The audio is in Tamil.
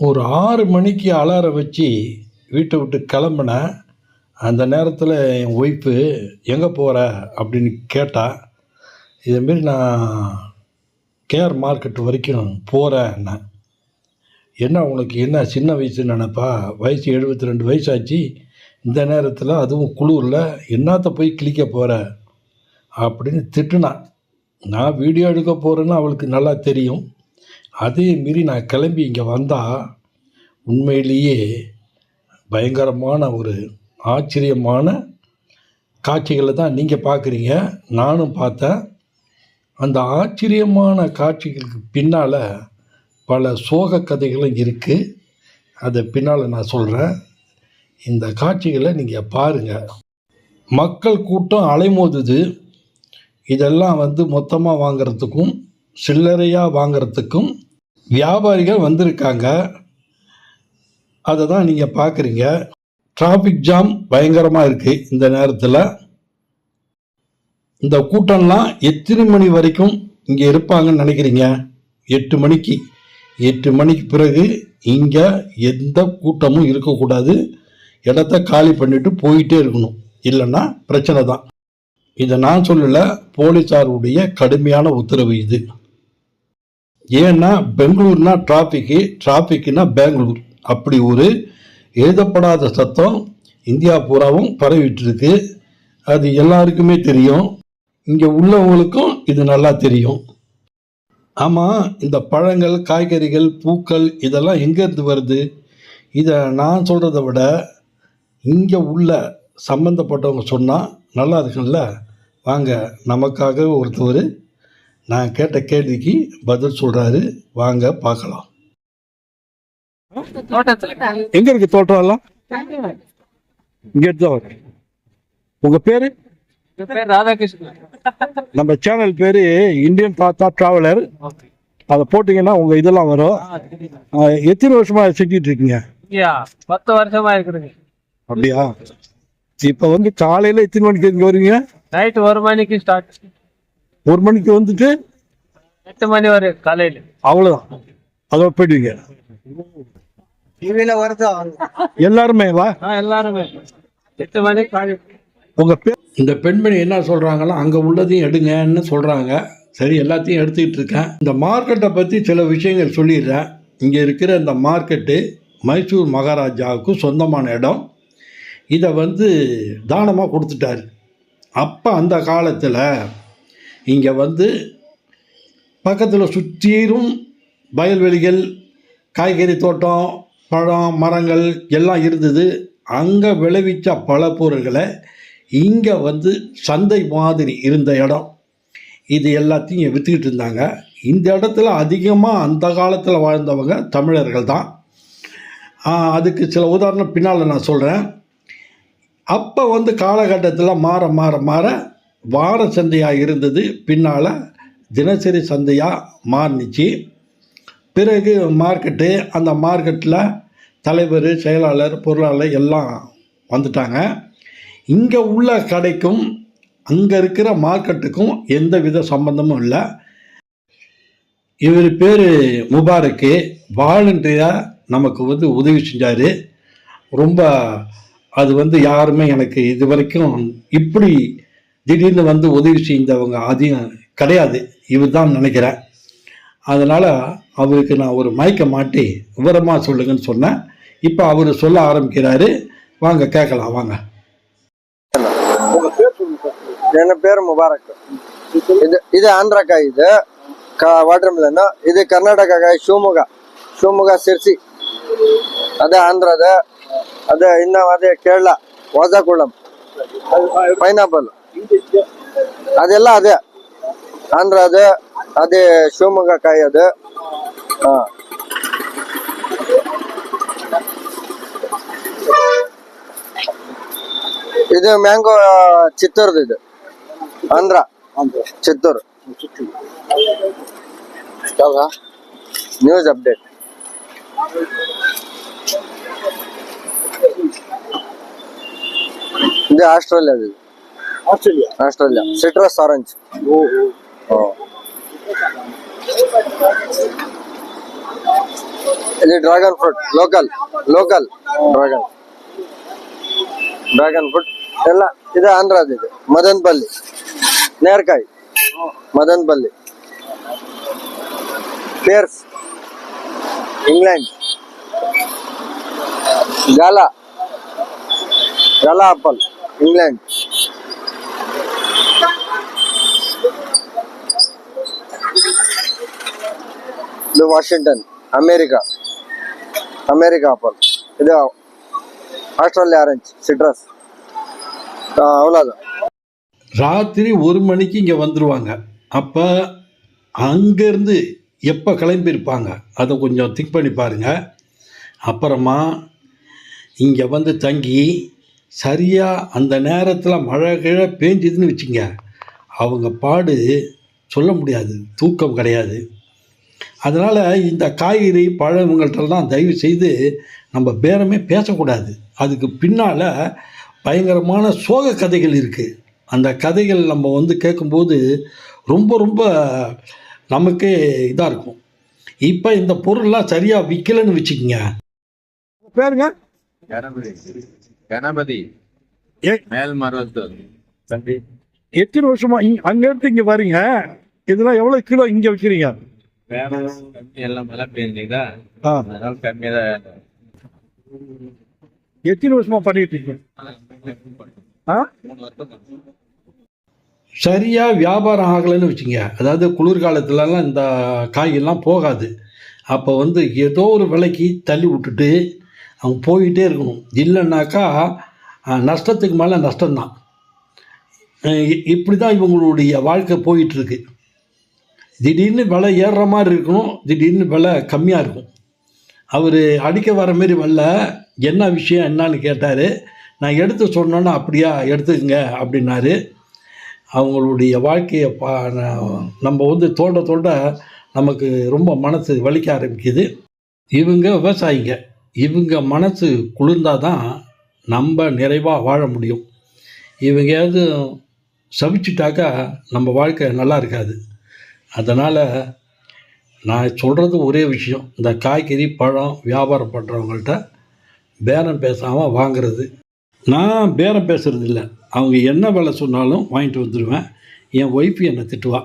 ஒரு ஆறு மணிக்கு அலாரம் வச்சு வீட்டை விட்டு கிளம்புனேன் அந்த நேரத்தில் என் ஒய்ஃபு எங்கே போகிற அப்படின்னு கேட்டால் இதேமாரி நான் கேஆர் மார்க்கெட் வரைக்கும் போகிறேன் என்ன உனக்கு என்ன சின்ன வயசு நினப்பா? வயசு எழுபத்தி ரெண்டு வயசாச்சு. இந்த நேரத்தில் அதுவும் குளூரில் என்னத்த போய் கிளிக்க போகிற அப்படின்னு திட்டுனான் நான் வீடியோ எடுக்க போகிறேன்னு அவளுக்கு நல்லா தெரியும். அதே மீறி நான் கிளம்பி இங்கே வந்தால் உண்மையிலேயே பயங்கரமான ஒரு ஆச்சரியமான காட்சிகளை தான் நீங்கள் பார்க்குறீங்க நானும் பார்த்தேன். அந்த ஆச்சரியமான காட்சிகளுக்கு பின்னால் பல சோக கதைகளும் இருக்குது அதை பின்னால் நான் சொல்கிறேன் இந்த காட்சிகளை நீங்கள் பாருங்கள் மக்கள் கூட்டம் அலைமோதுது. இதெல்லாம் வந்து மொத்தமாக வாங்கிறதுக்கும் சில்லறையாக வாங்குறதுக்கும் வியாபாரிகள் வந்திருக்காங்க. அதை தான் நீங்கள் பார்க்குறீங்க டிராஃபிக் ஜாம் பயங்கரமாக இருக்குது இந்த நேரத்தில். இந்த கூட்டம்லாம் எத்தனை மணி வரைக்கும் இங்கே இருப்பாங்கன்னு நினைக்கிறீங்க? எட்டு மணிக்கு. எட்டு மணிக்கு பிறகு இங்கே எந்த கூட்டமும் இருக்கக்கூடாது. இடத்த காலி பண்ணிவிட்டு போயிட்டே இருக்கணும். இல்லைன்னா பிரச்சனை தான் இதை நான் சொல்லலை போலீஸாருடைய கடுமையான உத்தரவு இது. ஏன்னா பெங்களூர்னா டிராஃபிக்கு டிராஃபிக்னா பெங்களூர். அப்படி ஒரு எழுதப்படாத சத்தம் இந்தியா பூராவும் பரவிட்டுருக்கு. அது எல்லாருக்குமே தெரியும். இங்கே உள்ளவங்களுக்கும் இது நல்லா தெரியும். ஆமாம் இந்த பழங்கள் காய்கறிகள் பூக்கள் இதெல்லாம் எங்கேருந்து வருது? இதை நான் சொல்கிறத விட இங்கே உள்ள சம்மந்தப்பட்டவங்க சொன்னால் நல்லா இருக்குல்ல வாங்க நமக்காக ஒருத்தவர் நான் கேட்ட கேள்விக்கு பதில் சொல்கிறாரு வாங்க பார்க்கலாம். எங்கே இருக்கு தோட்டம் எல்லாம்? இங்கே தான் வரும் உங்கள் பேர்? ராதாகிருஷ்ணன். நம்ம சேனல் பேர் இந்தியன் தாத்தா ட்ராவலர் அதை போட்டிங்கன்னா உங்கள் இதெல்லாம் வரும். எத்தனை வருஷமாக செஞ்சிட்டு இருக்கீங்க? பத்து வருஷமா இருக்குதுங்க. அப்படியா? இப்போ வந்து காலையில் எத்தனை மணிக்கு இங்கே வருவீங்க? நைட் ஒரு மணிக்கு ஸ்டார்ட் ஒரு மணிக்கு வந்துட்டு எட்டு மணி வரை காலையில. அவ்வளோதான் அதோட போயிடுவீங்க. டிவியில வருதா? எல்லாருமே வா. ஆ எல்லாருமே. எட்டு மணிக்கு காலை உங்கள் பேர் இந்த பெண்மணி என்ன சொல்கிறாங்களோ அங்கே உள்ளதையும் எடுங்கன்னு சொல்கிறாங்க சரி எல்லாத்தையும் எடுத்துக்கிட்டு இருக்கேன். இந்த மார்க்கெட்டை பற்றி சில விஷயங்கள் சொல்லிடுறேன். இங்கே இருக்கிற இந்த மார்க்கெட்டு மைசூர் மகாராஜாவுக்கு சொந்தமான இடம். இதை வந்து தானமாக கொடுத்துட்டாரு. அப்போ அந்த காலத்தில் இங்கே வந்து பக்கத்தில் சுற்றிலும் வயல்வெளிகள் காய்கறி தோட்டம் பழம் மரங்கள் எல்லாம் இருந்தது. அங்கே விளைவிச்ச பல பொருள்களை இங்கே வந்து சந்தை மாதிரி இருந்த இடம். இது எல்லாத்தையும் விற்றுக்கிட்டு இருந்தாங்க. இந்த இடத்துல அதிகமாக அந்த காலத்தில் வாழ்ந்தவங்க தமிழர்கள் தான். அதுக்கு சில உதாரணம் பின்னால் நான் சொல்கிறேன் அப்போ வந்து காலகட்டத்தில் மாற மாற மாற வார சந்தையாக இருந்தது. பின்னால் தினசரி சந்தையாக மாறுனுச்சு. பிறகு மார்க்கெட்டு அந்த மார்க்கெட்டில் தலைவர் செயலாளர் பொருளாளர் எல்லாம் வந்துட்டாங்க. இங்கே உள்ள கடைக்கும் அங்கே இருக்கிற மார்க்கெட்டுக்கும் எந்த வித சம்பந்தமும் இல்லை. இவர் பேர் முபாரக்கு. வாலண்டியராக நமக்கு வந்து உதவி செஞ்சார். ரொம்ப அது வந்து யாருமே எனக்கு இது வரைக்கும் இப்படி திடீர்னு வந்து உதவி செஞ்சவங்க அதிகம் கிடையாது இவர் தான் நினைக்கிறேன் அதனால் அவருக்கு நான் ஒரு மயக்க மாட்டி விவரமாக சொல்லுங்கன்னு சொன்னேன் இப்போ அவர் சொல்ல ஆரம்பிக்கிறாரு வாங்க கேட்கலாம் வாங்க ನನ್ನ ಪೇರು ಮುಬಾರಕ್ ಇದು ಇದು ಆಂಧ್ರಕಾಯಿ ಇದು ವಾಟರ್ ಮಿಲನ್ ಇದು ಕರ್ನಾಟಕ ಕಾಯಿ ಶಿವಮೊಗ್ಗ ಶಿವಮೊಗ್ಗ ಸಿರ್ಸಿ ಅದೇ ಆಂಧ್ರದ ಅದೇ ಇನ್ನ ಅದೇ ಕೇರಳ ವಾಜಾಕುಳಂ ಪೈನಾಪಲ್ ಅದೆಲ್ಲ ಅದೇ. ಆಂಧ್ರ ಅದೇ ಅದೇ ಶಿವಮೊಗ್ಗ ಕಾಯಿ ಅದು. ಹಾ. ಇದು ಮ್ಯಾಂಗೋ ಚಿತ್ತೂರ್ದು ಇದು. ಆಂಧ್ರ. ಚಿತ್ತೂರು. ನ್ಯೂಸ್ ಅಪ್ಡೇಟ್ ಇದು ऑस्ट्रेलिया ऑस्ट्रेलिया सिट्रस ऑरेंज ओ ओ ये dragon fruit local local dragon dragon fruit ಎಲ್ಲಾ ಇದೆ ಆಂಧ್ರದ ಇದೆ Madanapalle ನೇರಕಾಯಿ Madanapalle pears England gala gala apple England ಇದು ವಾಷಿಂಗ್ಟನ್ ಅಮೇರಿಕಾ ಅಮೇರಿಕಾ ಆಪಲ್ ಇದು ஆஸ்திரேலியா ஆரஞ்சு சிட்ரஸ் அவ்வளோதான் ராத்திரி ஒரு மணிக்கு இங்கே வந்துடுவாங்க அப்போ அங்கேருந்து எப்போ கிளம்பியிருப்பாங்க அதை கொஞ்சம் திங்க் பண்ணி பாருங்கள் அப்புறமா இங்கே வந்து தங்கி சரியாக அந்த நேரத்தில் மழை கிழ பேஞ்சுதுன்னு வச்சுங்க அவங்க பாடு சொல்ல முடியாது தூக்கம் கிடையாது அதனால் இந்த காய்கறி பழம் தயவு செய்து நம்ம பேரமே பேசக்கூடாது. அதுக்கு பின்னால் பயங்கரமான சோக கதைகள் இருக்குது அந்த கதைகள் நம்ம வந்து கேட்கும்போது ரொம்ப ரொம்ப நமக்கு இதாக இருக்கும். இப்போ இந்த பொருள்லாம் சரியாக விற்கலன்னு வச்சுக்கோங்க. பேருங்க? கணபதி. மேல் எத்தனை வருஷமா அங்க இருந்து இங்க பாருங்க இதெல்லாம் எவ்வளோ கிலோ இங்கே விற்கிறீங்க ಎಲ್ಲ ಮಳೆ ಬೇಂದಿದ ஆ, அதனால கம்மி தான் எத்தனை வருஷமா பண்ணிட்டு இருக்கீங்க ஆ? மூணு வருஷம் சரியாக வியாபாரம் ஆகலைன்னு வச்சுங்க அதாவது குளிர்காலத்துலலாம் இந்த காய்கறிலாம் போகாது அப்போ வந்து ஏதோ ஒரு விலைக்கு தள்ளி விட்டுட்டு அவங்க போயிட்டே இருக்கணும் இல்லைன்னாக்கா அஹ், நஷ்டத்துக்கு மேலே நஷ்டம்தான் அஹ் இ- இப்படி தான் இவங்களுடைய வாழ்க்கை போயிட்டுருக்கு திடீர்னு விலை ஏறுற மாதிரி இருக்கணும் திடீர்னு விலை கம்மியாக இருக்கும். அவர் அடிக்க வர மாரி வரல என்ன விஷயம் என்னான்னு கேட்டார். நான் எடுத்து சொன்னோன்னா அப்படியா எடுத்துக்கங்க அப்படின்னாரு. அவங்களுடைய வாழ்க்கையை பா ந- நம்ம வந்து தோண்ட தோண்ட நமக்கு ரொம்ப மனசு வலிக்க ஆரம்பிக்குது. இவங்க விவசாயிங்க. இவங்க மனசு குளிர்ந்தால் தான் நம்ம நிறைவாக வாழ முடியும். இவங்க எதுவும் சபிச்சுட்டாக்கா நம்ம வாழ்க்கை நல்லா இருக்காது. அதனால் நான் சொல்கிறது ஒரே விஷயம். இந்த காய்கறி பழம் வியாபாரம் பண்ணுறவங்கள்ட்ட பேரம் பேசாமல் வாங்குறது. நான் பேரம் பேசுகிறது இல்லை. அவங்க என்ன விலை சொன்னாலும் வாங்கிட்டு வந்துடுவேன் என் ஒய்ஃப் என்னை திட்டுவா?